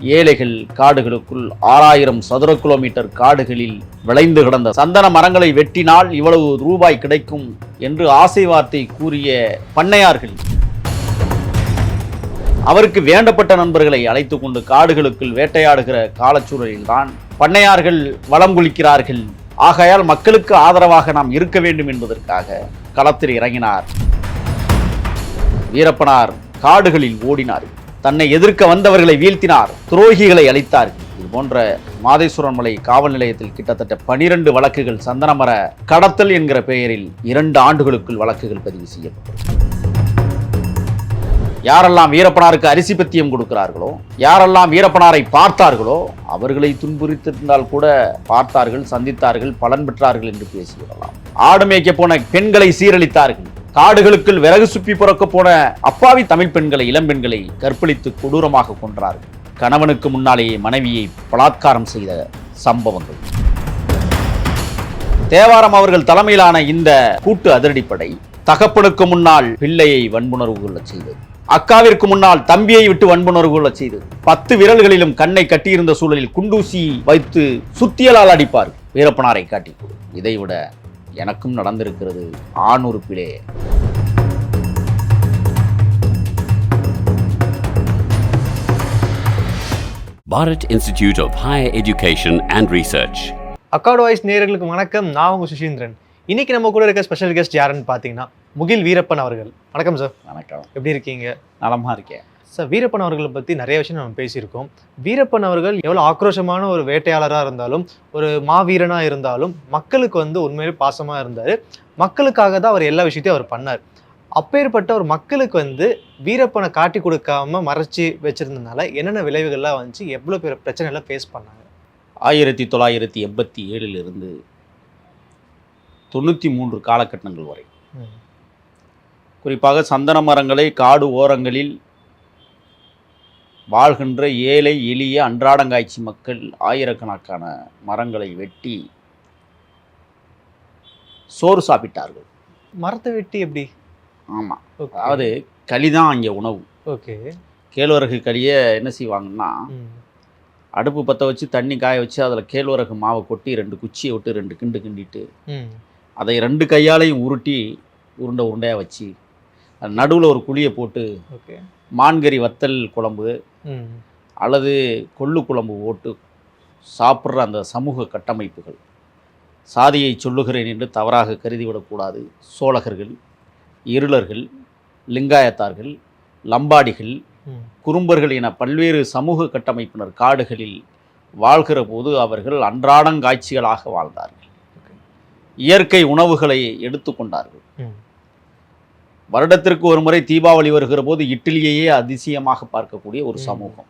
ஏழைகள் காடுகளுக்குள் ஆறாயிரம் சதுர கிலோமீட்டர் காடுகளில் விளைந்து கிடந்த சந்தன மரங்களை வெட்டினால் இவ்வளவு ரூபாய் கிடைக்கும் என்று ஆசை வார்த்தை கூறிய பண்ணையார்கள். அவருக்கு வேண்டப்பட்ட நண்பர்களை அழைத்து கொண்டு காடுகளுக்குள் வேட்டையாடுகிற காலச்சூழலில்தான் பண்ணையார்கள் வளம் குளிக்கிறார்கள். ஆகையால் மக்களுக்கு ஆதரவாக நாம் இருக்க வேண்டும் என்பதற்காக களத்தில் இறங்கினார். வீரப்பனார் காடுகளில் ஓடினார் தன்னை எதிர்க்க வந்தவர்களை வீழ்த்தினார் துரோகிகளை அளித்தார் இது போன்ற மாதேஸ்வரன் மலை காவல் நிலையத்தில் கிட்டத்தட்ட பனிரெண்டு வழக்குகள் சந்தனமர கடத்தல் என்கிற பெயரில் இரண்டு ஆண்டுகளுக்குள் வழக்குகள் பதிவு செய்யப்பட்டது. யாரெல்லாம் வீரப்பனாருக்கு அரிசி பத்தியம் கொடுக்கிறார்களோ யாரெல்லாம் வீரப்பனாரை பார்த்தார்களோ அவர்களை துன்புறுத்திருந்தால் கூட பார்த்தார்கள் சந்தித்தார்கள் பலன் பெற்றார்கள் என்று பேசிவிடலாம். ஆடு மேய்க்க போன பெண்களை சீரழித்தார்கள். காடுகளுக்குள் விறகு சுப்பி பிறக்க போன அப்பாவி தமிழ் பெண்களை இளம் பெண்களை கற்பழித்து கொடூரமாக கொன்றார்கள் கணவனுக்கு முன்னாலேயே மனைவியை பலாத்காரம் செய்த சம்பவங்கள். தேவாரம் அவர்கள் தலைமையிலான இந்த கூட்டு அதிரடிப்படை தகப்பனுக்கு முன்னால் பிள்ளையை வன்புணர்வு கொள்ள செய்தது. அக்காவிற்கு முன்னால் தம்பியை விட்டு வன்புணர்வு கொள்ள செய்தது. பத்து விரல்களிலும் கண்ணை கட்டியிருந்த சூழலில் குண்டூசி வைத்து சுத்தியலால் அடிப்பார். வீரப்பனாரை காட்டி இதைவிட எனக்கும் நடந்திருக்கிறது ஆண் உறுப்பிலே. Bharat Institute of Higher Education and Research. Accord voice நேயர்களுக்கு வணக்கம். நான் உங்க சுஷீந்திரன் இன்னைக்கு நம்ம கூட இருக்க ஸ்பெஷல் கெஸ்ட் யாருன்னு பார்த்தீங்கன்னா முகில் வீரப்பன் அவர்கள். வணக்கம் சார். வணக்கம். எப்படி இருக்கீங்க? நலமா இருக்கேன். சார் வீரப்பன் அவர்களை பற்றி நிறைய விஷயம் நம்ம பேசியிருக்கோம். வீரப்பன் அவர்கள் எவ்வளோ ஆக்ரோஷமான ஒரு வேட்டையாளராக இருந்தாலும் ஒரு மாவீரனாக இருந்தாலும் மக்களுக்கு வந்து உண்மையிலே பாசமாக இருந்தார். மக்களுக்காக தான் அவர் எல்லா விஷயத்தையும் அவர் பண்ணார். அப்பேற்பட்ட ஒரு மக்களுக்கு வந்து வீரப்பனை காட்டி கொடுக்காம மறைச்சி வச்சிருந்ததுனால என்னென்ன விளைவுகள்லாம் வந்துச்சு? எவ்வளோ பேர் பிரச்சனைலாம் ஃபேஸ் பண்ணாங்க? ஆயிரத்தி தொள்ளாயிரத்தி எண்பத்தி ஏழிலிருந்து தொண்ணூற்றி மூன்று காலகட்டங்கள் வரை. குறிப்பாக சந்தன மரங்களை காடு ஓரங்களில் வாழ்கின்ற ஏழை எளிய அன்றாடங்காய்ச்சி மக்கள் ஆயிரக்கணக்கான மரங்களை வெட்டி சோறு சாப்பிட்டார்கள். மரத்தை வெட்டி எப்படி? ஆமாம் அதாவது களி தான் அங்கே உணவு. ஓகே. கேழ்வரகு களியை என்ன செய்வாங்கன்னா அடுப்பு பற்ற வச்சு தண்ணி காய வச்சு அதில் கேழ்வரகு மாவை கொட்டி ரெண்டு குச்சியை விட்டு ரெண்டு கிண்டு கிண்டிட்டு அதை ரெண்டு கையாலையும் உருட்டி உருண்டை உருண்டையாக வச்சு நடுவில் ஒரு குழியை போட்டு ஓகே. மான்கறி வத்தல் குழம்பு அல்லது கொள்ளு குழம்பு போட்டு சாப்பிட்ற அந்த சமூக கட்டமைப்புகள். சாதியை சொல்லுகிறேன் என்று தவறாக கருதிவிடக்கூடாது சோழகர்கள் இருளர்கள் லிங்காயத்தார்கள் லம்பாடிகள் குறும்பர்கள் என பல்வேறு சமூக கட்டமைப்பினர் காடுகளில் வாழ்கிற போது அவர்கள் அன்றாடங்காட்சிகளாக வாழ்ந்தார்கள். இயற்கை உணவுகளை எடுத்துக்கொண்டார்கள் வருடத்திற்கு ஒரு முறை தீபாவளி வருகிற போது இட்லியையே அதிசயமாக பார்க்கக்கூடிய ஒரு. சமூகம்.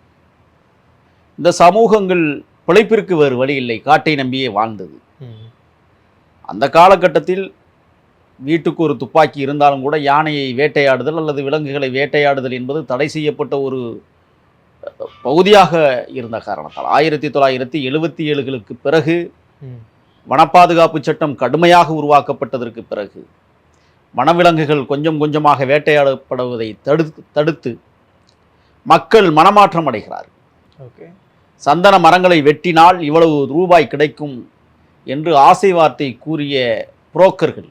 இந்த சமூகங்கள் பிழைப்பிற்கு வேறு வழி இல்லை. காட்டை நம்பியே வாழ்ந்தது. அந்த காலகட்டத்தில் வீட்டுக்கு ஒரு துப்பாக்கி இருந்தாலும் கூட யானையை வேட்டையாடுதல் அல்லது விலங்குகளை வேட்டையாடுதல் என்பது தடை செய்யப்பட்ட ஒரு பகுதியாக இருந்த காரணத்தால். ஆயிரத்தி தொள்ளாயிரத்தி எழுபத்தி ஏழுகளுக்கு பிறகு வனப்பாதுகாப்பு சட்டம் கடுமையாக உருவாக்கப்பட்டதற்கு பிறகு வனவிலங்குகள் கொஞ்சம் கொஞ்சமாக வேட்டையாடப்படுவதை தடுத்து தடுத்து மக்கள் மனமாற்றம் அடைகிறார் ஓகே. சந்தன மரங்களை வெட்டினால் இவ்வளவு ரூபாய் கிடைக்கும் என்று ஆசை வார்த்தை கூறிய புரோக்கர்கள்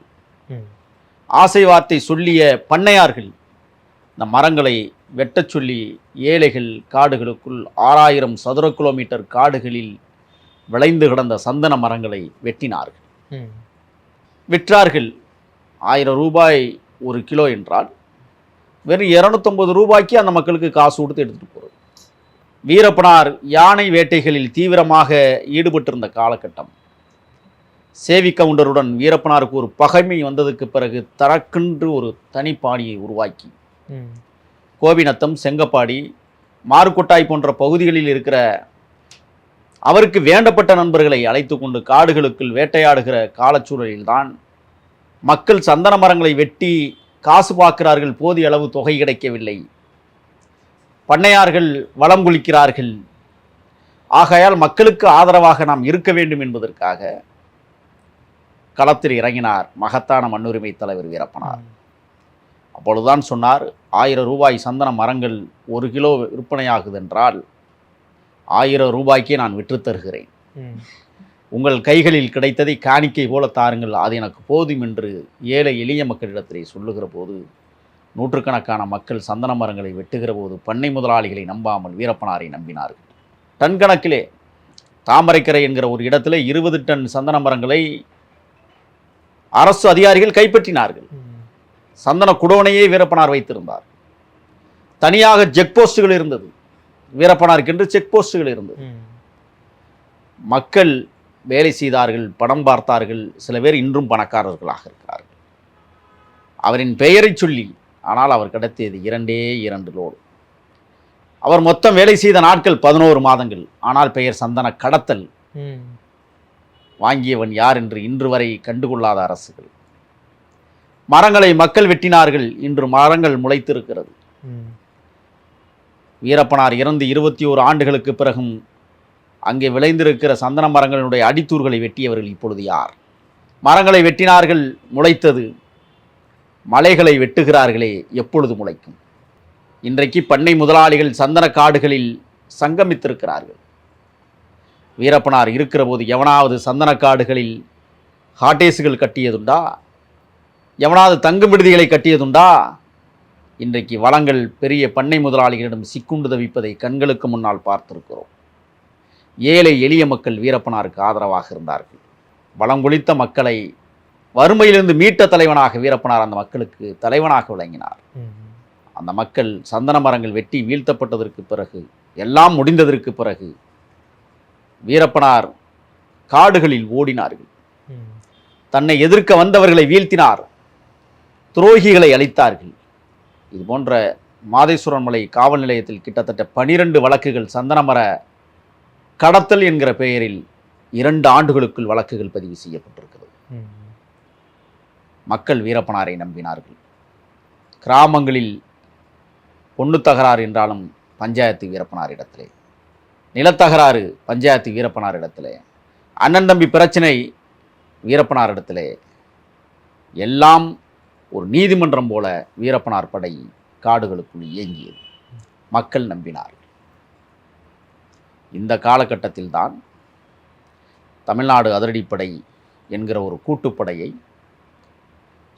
ஆசை வார்த்தை சொல்லிய பண்ணையார்கள் இந்த மரங்களை வெட்டச் சொல்லி ஏழைகள் காடுகளுக்குள் ஆறாயிரம் சதுர கிலோமீட்டர் காடுகளில் விளைந்து கிடந்த சந்தன மரங்களை வெட்டினார்கள். விற்றார்கள். ஆயிரம் ரூபாய் ஒரு கிலோ என்றால் வெறும் இரநூத்தொம்பது ரூபாய்க்கு அந்த மக்களுக்கு காசு கொடுத்து எடுத்துகிட்டு போகிறது வீரப்பனார் யானை வேட்டைகளில் தீவிரமாக ஈடுபட்டிருந்த காலகட்டம். சேவி கவுண்டருடன் வீரப்பனாருக்கு ஒரு பகைமை வந்ததுக்கு பிறகு தனக்கென்று ஒரு தனிப்பாணியை உருவாக்கி. ம். கோபிநத்தம் செங்கப்பாடி மாறுக்கொட்டாய் போன்ற பகுதிகளில் இருக்கிற அவருக்கு வேண்டப்பட்ட நண்பர்களை அழைத்து கொண்டு காடுகளுக்குள் வேட்டையாடுகிற காலச்சூழலில்தான் மக்கள் சந்தன மரங்களை வெட்டி காசு பார்க்கிறார்கள் போதிய அளவு தொகை கிடைக்கவில்லை. பண்ணையார்கள் வளம் குளிக்கிறார்கள். ஆகையால் மக்களுக்கு ஆதரவாக நாம் இருக்க வேண்டும் என்பதற்காக களத்தில் இறங்கினார் மகத்தான மண்ணுரிமை தலைவர் வீரப்பனார். அப்பொழுதுதான் சொன்னார் ஆயிரம் ரூபாய் சந்தன மரங்கள் ஒரு கிலோ விற்பனையாகுதென்றால் ஆயிரம் ரூபாய்க்கே நான் விற்று தருகிறேன். உங்கள் கைகளில் கிடைத்ததை காணிக்கை போல தாருங்கள். அது எனக்கு போதும் என்று ஏழை எளிய மக்களிடத்திலே சொல்லுகிற போது நூற்றுக்கணக்கான மக்கள் சந்தன மரங்களை வெட்டுகிற போது பண்ணை முதலாளிகளை நம்பாமல் வீரப்பனாரை நம்பினார்கள். டன் கணக்கிலே தாமரைக்கரை என்கிற ஒரு இடத்துல இருபது டன் சந்தன மரங்களை அரசு அதிகாரிகள் கைப்பற்றினார்கள். சந்தன குடோனையே வீரப்பனார் வைத்திருந்தார். தனியாக செக் போஸ்டுகள் இருந்தது. வீரப்பனாருக்கென்று செக் போஸ்டுகள் இருந்தது. மக்கள் வேலை செய்தார்கள் பணம் பார்த்தார்கள் சில பேர் இன்றும் பணக்காரர்களாக இருக்கிறார்கள். அவரின் பெயரை சொல்லி ஆனால் அவர் கடத்தியது இரண்டே இரண்டு லோடு. அவர் மொத்தம் வேலை செய்த நாட்கள் பதினோரு மாதங்கள் ஆனால் பெயர் சந்தன கடத்தல். வாங்கியவன் யார் என்று இன்று வரை கண்டுகொள்ளாத அரசுகள். மரங்களை மக்கள் வெட்டினார்கள் இன்று மரங்கள் முளைத்திருக்கிறது. வீரப்பனார் இறந்து இருபத்தி ஓரு ஆண்டுகளுக்கு பிறகும் அங்கே விளைந்திருக்கிற சந்தன மரங்களினுடைய அடித்தூர்களை வெட்டியவர்கள் இப்பொழுது யார்? மரங்களை வெட்டினார்கள் முளைத்தது. மலைகளை வெட்டுகிறார்களே எப்பொழுது முளைக்கும்? இன்றைக்கு பண்ணை முதலாளிகள் சந்தன காடுகளில் சங்கமித்திருக்கிறார்கள். வீரப்பனார் இருக்கிற போது எவனாவது சந்தன காடுகளில் ஹாட்டேஸுகள் கட்டியதுண்டா? எவனாவது தங்கும் விடுதிகளை கட்டியதுண்டா? இன்றைக்கு வளங்கள் பெரிய பண்ணை முதலாளிகளிடம் சிக்குண்டு தவிப்பதை கண்களுக்கு முன்னால் பார்த்திருக்கிறோம். ஏழை எளிய மக்கள் வீரப்பனாருக்கு ஆதரவாக இருந்தார்கள். வளம் கொளித்த மக்களை வறுமையிலிருந்து மீட்ட தலைவனாக வீரப்பனார் அந்த மக்களுக்கு தலைவனாக விளங்கினார். அந்த மக்கள் சந்தன மரங்கள் வெட்டி வீழ்த்தப்பட்டதற்கு பிறகு எல்லாம் முடிந்ததற்கு பிறகு வீரப்பனார் காடுகளில் ஓடினார்கள். தன்னை எதிர்க்க வந்தவர்களை வீழ்த்தினார். துரோகிகளை அழித்தார்கள். இது போன்ற மாதேஸ்வரன் மலை காவல் நிலையத்தில் கிட்டத்தட்ட பனிரெண்டு வழக்குகள் சந்தனமர கடத்தல் என்கிற பெயரில் இரண்டு ஆண்டுகளுக்குள் வழக்குகள் பதிவு செய்யப்பட்டிருக்கிறது. மக்கள் வீரப்பனாரை நம்பினார்கள். கிராமங்களில் பொண்ணு தகராறு என்றாலும் பஞ்சாயத்து வீரப்பனார் இடத்திலே. நிலத்தகராறு பஞ்சாயத்து வீரப்பனார் இடத்திலே. அண்ணன் தம்பி பிரச்சனை வீரப்பனார் இடத்திலே. எல்லாம் ஒரு நீதிமன்றம் போல வீரப்பனார் படை காடுகளுக்குள் இயங்கியது. மக்கள் நம்பினார்கள். இந்த காலகட்டத்தில்தான் தமிழ்நாடு அதிரடிப்படை என்கிற ஒரு கூட்டுப்படையை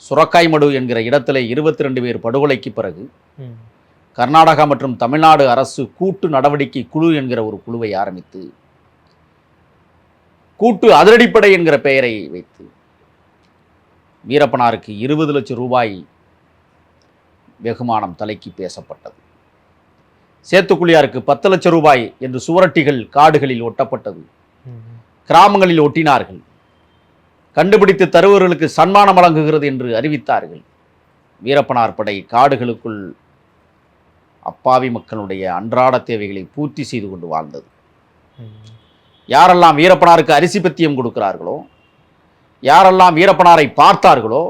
சுரக்காய்மடு என்கிற இடத்திலே இருபத்தி ரெண்டு பேர் படுகொலைக்கு பிறகு. கர்நாடகா மற்றும் தமிழ்நாடு அரசு கூட்டு நடவடிக்கை குழு என்கிற ஒரு குழுவை ஆரம்பித்து கூட்டு அதிரடிப்படை என்கிற பெயரை வைத்து வீரப்பனாருக்கு இருபது லட்சம் ரூபாய் வெகுமானம் தலைக்கு பேசப்பட்டது சேத்துக்குழியாருக்கு பத்து லட்சம் ரூபாய் என்று சுவரட்டிகள் காடுகளில் ஒட்டப்பட்டது. கிராமங்களில் ஒட்டினார்கள். கண்டுபிடித்து தருவர்களுக்கு சன்மானம் வழங்குகிறது என்று அறிவித்தார்கள். வீரப்பனார் படை காடுகளுக்குள் அப்பாவி மக்களுடைய அன்றாட தேவைகளை பூர்த்தி செய்து கொண்டு வாழ்ந்தது. யாரெல்லாம் வீரப்பனாருக்கு அரிசி பத்தியம் கொடுக்கிறார்களோ யாரெல்லாம் வீரப்பனாரை பார்த்தார்களோ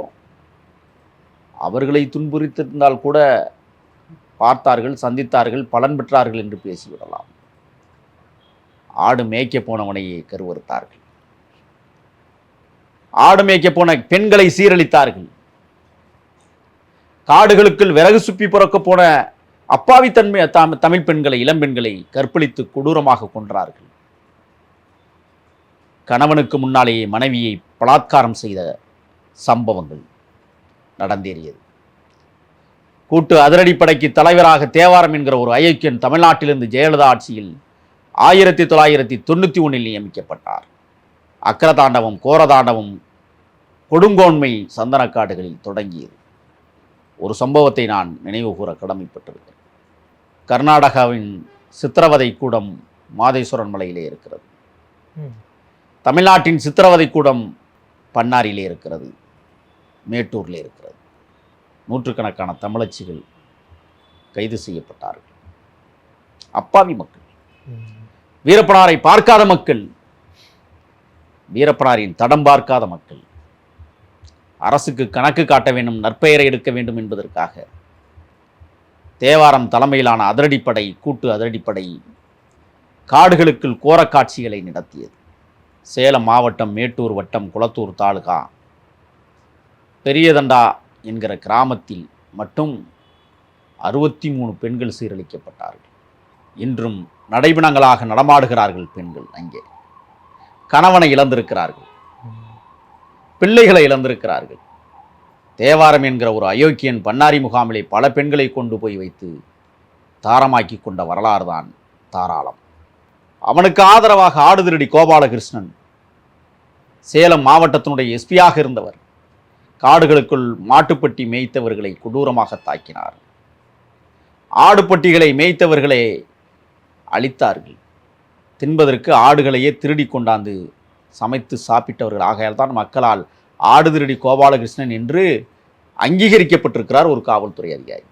அவர்களை துன்புறுத்திருந்தால் கூட பார்த்தார்கள் சந்தித்தார்கள் பலன் பெற்றார்கள் என்று பேசிவிடலாம். ஆடு மேய்க்க போனவனையே கருவறுத்தார்கள். ஆடு மேய்க்க போன பெண்களை சீரழித்தார்கள். காடுகளுக்குள் விறகு சுப்பி புறக்க போன அப்பாவித்தன்மை தாம் தமிழ் பெண்களை இளம் பெண்களை கற்பழித்து கொடூரமாக கொன்றார்கள். கணவனுக்கு முன்னாலேயே மனைவியை பலாத்காரம் செய்த சம்பவங்கள் நடந்தேறியது. கூட்டு அதிரடிப்படைக்கு தலைவராக தேவாரம் என்கிற ஒரு அயோக்கியன் தமிழ்நாட்டிலிருந்து ஜெயலலிதா ஆட்சியில் ஆயிரத்தி தொள்ளாயிரத்தி தொண்ணூற்றி ஒன்றில் நியமிக்கப்பட்டார். அக்கரதாண்டவம் கோரதாண்டவம் கொடுங்கோன்மை சந்தனக்காடுகளில் தொடங்கியது. ஒரு சம்பவத்தை நான் நினைவு கூற கடமைப்பட்டிருக்கிறேன். கர்நாடகாவின் சித்திரவதை கூடம் மாதேஸ்வரன் மலையிலே இருக்கிறது. தமிழ்நாட்டின் சித்திரவதை கூடம் பன்னாரிலே இருக்கிறது. மேட்டூரில் இருக்கிறது. நூற்றுக்கணக்கான தமிழச்சிகள் கைது செய்யப்பட்டார்கள். அப்பாவி மக்கள். வீரப்பனாரை பார்க்காத மக்கள். வீரப்பனாரின் தடம் பார்க்காத மக்கள். அரசுக்கு கணக்கு காட்ட வேண்டும் நற்பெயரை எடுக்க வேண்டும் என்பதற்காக தேவாரம் தலைமையிலான அதிரடிப்படை கூட்டு அதிரடிப்படை காடுகளுக்குள் கோரக் காட்சிகளை நடத்தியது. சேலம் மாவட்டம் மேட்டூர் வட்டம் குளத்தூர் தாலுகா. பெரியதண்டா என்கிற கிராமத்தில் மட்டும் அறுபத்தி மூணு பெண்கள் சீரழிக்கப்பட்டார்கள். இன்றும் நடைபிணங்களாக நடமாடுகிறார்கள் பெண்கள் அங்கே. கணவனை இழந்திருக்கிறார்கள். பிள்ளைகளை இழந்திருக்கிறார்கள். தேவாரம் என்கிற ஒரு அயோக்கியன் பண்ணாரி முகாமிலே பல பெண்களை கொண்டு போய் வைத்து தாரமாக்கி கொண்ட வரலாறு தான் தாராளம். அவனுக்கு ஆதரவாக ஆடுதிரடி கோபாலகிருஷ்ணன் சேலம் மாவட்டத்தினுடைய எஸ்பியாக இருந்தவர். காடுகளுக்குள் மாட்டுப்பட்டி மேய்த்தவர்களை கொடூரமாக தாக்கினார். ஆடுப்பட்டிகளை மேய்த்தவர்களை அழித்தார்கள். தின்பதற்கு ஆடுகளையே திருடி கொண்டாந்து சமைத்து சாப்பிட்டவர்கள். ஆகையால் தான் மக்களால் ஆடு திருடி கோபாலகிருஷ்ணன் என்று அங்கீகரிக்கப்பட்டிருக்கிறார் ஒரு காவல்துறை அதிகாரி.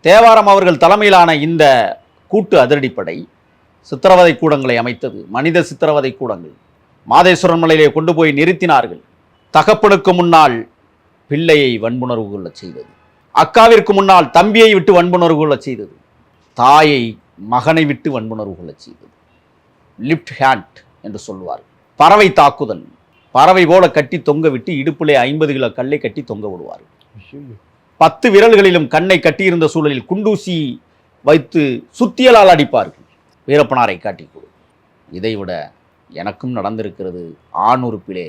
தேவாரம் அவர்கள் தலைமையிலான இந்த கூட்டு அதிரடிப்படை சித்திரவதை கூடங்களை அமைத்தது. மனித சித்திரவதை கூடங்கள். மாதேஸ்வரன் மலையிலே கொண்டு போய் நிறுத்தினார்கள். தகப்பனுக்கு முன்னால் பிள்ளையை வன்புணர்வு கொள்ளச் செய்தது. அக்காவிற்கு முன்னால் தம்பியை விட்டு வன்புணர்வு கொள்ளச் செய்தது. தாயை மகனை விட்டு வன்புணர்வு கொள்ளச் செய்தது. லிஃப்ட் ஹேண்ட் என்று சொல்லுவார் பறவை தாக்குதல். பறவை போல கட்டி தொங்க விட்டு இடுப்பிலே ஐம்பது கிலோ கல்லை கட்டி தொங்க விடுவார் பத்து விரல்களிலும் கண்ணை கட்டியிருந்த சூழலில் குண்டூசி வைத்து சுத்தியலால் அடிப்பார்கள். வீரப்பனாரை காட்டிக் கொடு. இதைவிட எனக்கும் நடந்திருக்கிறது ஆண் உறுப்பிலே